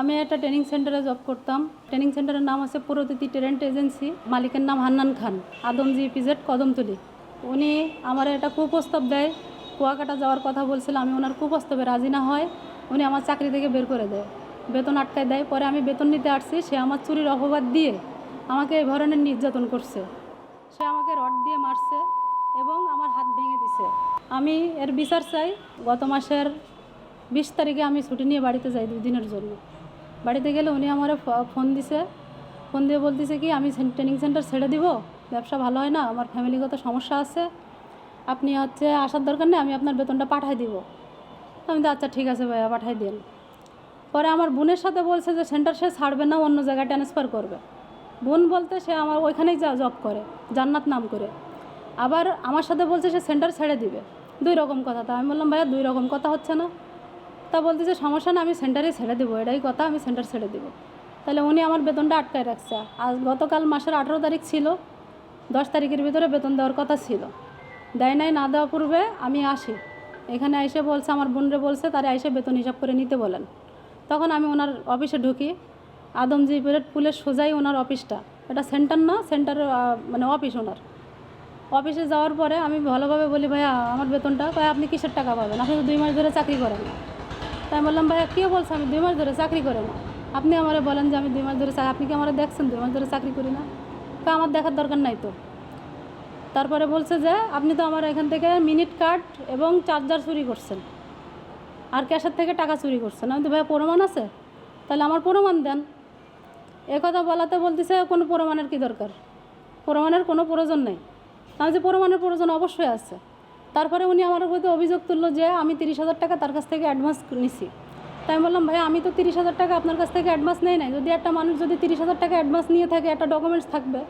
আমি একটা ট্রেনিং সেন্টারে জব করতাম। ট্রেনিং সেন্টারের নাম আছে পুরোতিথি ট্যালেন্ট এজেন্সি মালিকের নাম হান্নান খান আদমজি পিজেড কদমতলি। উনি আমার একটা কুপ্রস্তাব দেয়। কুয়াকাটা যাওয়ার কথা বলছিল, আমি ওনার কুপ্রস্তাবে রাজি না হয়। উনি আমার চাকরি থেকে বের করে দেয়। বেতন আটকায় দেয়। পরে আমি বেতন নিতে আসছি, সে আমার চুরির অপবাদ দিয়ে আমাকে এই ধরনের নির্যাতন করছে। সে আমাকে রড দিয়ে মারছে এবং আমার হাত ভেঙে দিছে। আমি এর বিচার চাই, গত মাসের বিশ তারিখে আমি ছুটি নিয়ে বাড়িতে যাই দুদিনের জন্য। বাড়িতে গেলে উনি আমার ফোন দিছে। ফোন দিয়ে বলতেছে কি, আমি ট্রেনিং সেন্টার ছেড়ে দিব, ব্যবসা ভালো হয় না, আমার ফ্যামিলিগত সমস্যা আছে। আপনি হচ্ছে আসার দরকার নেই, আমি আপনার বেতনটা পাঠাই দিব। আমি তো আচ্ছা ঠিক আছে ভাইয়া, পাঠাই দিন। পরে আমার বোনের সাথে বলছে যে সেন্টার সে ছাড়বে না, অন্য জায়গায় ট্রান্সফার করবে। বোন বলতে সে আমার ওইখানেই যা জব করে, জান্নাত নাম করে। আবার আমার সাথে বলছে সে সেন্টার ছেড়ে দিবে। দুই রকম কথা। তা আমি বললাম, ভাইয়া, দুই রকম কথা হচ্ছে না। তা বলতেছে, সমস্যা না, আমি সেন্টারে ছেড়ে দেবো, এটাই কথা, আমি সেন্টার ছেড়ে দেবো। তাহলে উনি আমার বেতনটা আটকায় রাখছে। আজ গতকাল মাসের আঠেরো তারিখ ছিল, দশ তারিখের ভিতরে বেতন দেওয়ার কথা ছিল। দেয় নাই, না দেওয়া পূর্বে আমি আসি। এখানে এসে বলছে, আমার বোনরে বলছে, তারা এসে বেতন হিসাব করে নিতে বলেন। তখন আমি ওনার অফিসে ঢুকি। আদমজি পেরেড পুলের সোজাই ওনার অফিসটা। এটা সেন্টার না সেন্টার মানে অফিস ওনার। অফিসে যাওয়ার পরে আমি ভালোভাবে বলি, ভাইয়া, আমার বেতনটা আপনি কিসের টাকা পাবেন? আপনি তো দুই মাস ধরে চাকরি করেন তাই বললাম, ভাইয়া, কে বলছে? আমি দুই মাস ধরে চাকরি করে না। আপনি আমারে বলেন যে, আমি দুই মাস ধরে আপনি কি আমার দেখছেন? দুই মাস ধরে চাকরি করি না। তা আমার দেখার দরকার নাই তো। তারপরে বলছে যে, আপনি তো আমার এখান থেকে মিনিট কার্ড এবং চার্জার চুরি করছেন। আর ক্যাশের থেকে টাকা চুরি করছেন। আমি তো ভাইয়া, প্রমাণ আছে? তাহলে আমার প্রমাণ দেন। কথা বলাতে বলতেছে, কোনো প্রমাণের কি দরকার? প্রমাণের কোনো প্রয়োজন নেই। আমি যে প্রমাণের প্রয়োজন অবশ্যই আছে। তারপরে উনি আমার প্রতি অভিযোগ তুললো যে আমি তিরিশ হাজার টাকা তার কাছ থেকে অ্যাডভান্স নিছি। তাই বললাম ভাই আমি তো তিরিশ হাজার টাকা আপনার কাছ থেকে অ্যাডভান্স নেই নাই। যদি একটা মানুষ যদি তিরিশ হাজার টাকা অ্যাডভান্স নিয়ে থাকে, একটা ডকুমেন্টস থাকবে,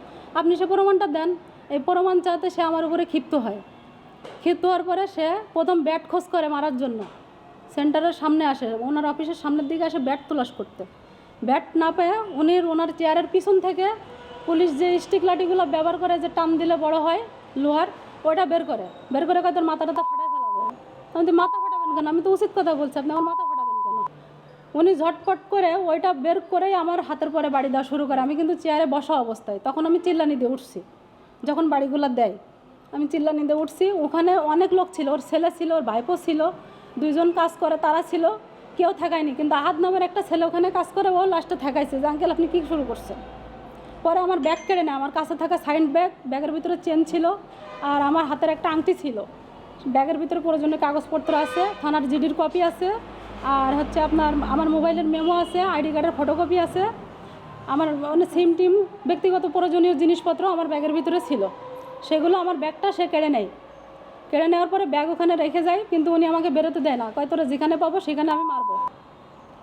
আপনি সে প্রমাণটা দেন। এই প্রমাণ চাতে সে আমার উপরে ক্ষিপ্ত হয়। ক্ষিপ্ত হওয়ার পরে সে প্রথম ব্যাট খোঁজ করে মারার জন্য। সেন্টারের সামনে আসে, ওনার অফিসের সামনের দিকে আসে ব্যাট তোলাশ করতে। ব্যাট না পেয়ে উনি ওনার চেয়ারের পিছন থেকে পুলিশ যে স্টিক লাঠিগুলো ব্যবহার করে যে টান দিলে বড় হয়, লোহার ওটা বের করে? বের করে তোর মাথাটা তো ফাটাই ফেলাবো। আমি তো মাথা ফাটাবেন কেন? আমি তো উচিত কথা বলছি, আপনি আমার মাথা ফাটাবেন কেন? উনি ঝটপট করে ওইটা বের করেই আমার হাতের পরে বাড়ি দেওয়া শুরু করে। আমি কিন্তু চেয়ারে বসা অবস্থায়। তখন আমি চিল্লানি দিয়ে উঠছি, যখন বাড়িগুলো দেয়। আমি চিল্লানি দিয়ে উঠছি, ওখানে অনেক লোক ছিল, ওর ছেলে ছিল, ওর ভাইপো ছিল, দুইজন কাজ করে, তারা ছিল, কেউ থাকায়নি কিন্তু আহাদ নামের একটা ছেলে ওখানে কাজ করে, ও লাস্টে থাকাইছে যে, আঙ্কেল, আপনি কী শুরু করছেন? পরে আমার ব্যাগ কেড়ে নেয়। আমার কাছে থাকা সাইড ব্যাগ ব্যাগের ভিতরে চেন ছিল আর আমার হাতের একটা আংটি ছিল। ব্যাগের ভিতরে প্রয়োজনীয় কাগজপত্র আছে, থানার জিডির কপি আছে আর হচ্ছে আপনার আমার মোবাইলের মেমো আছে আইডি কার্ডের ফটোকপি আছে। আমার মানে সিম টিম ব্যক্তিগত প্রয়োজনীয় জিনিসপত্র আমার ব্যাগের ভিতরে ছিল। সেগুলো আমার ব্যাগটা সে কেড়ে নেয়। কেড়ে নেওয়ার পরে ব্যাগ ওখানে রেখে যায়, কিন্তু উনি আমাকে বেরোতে দেয় না। কয় তোরা যেখানে পাবো সেখানে আমি মারবো।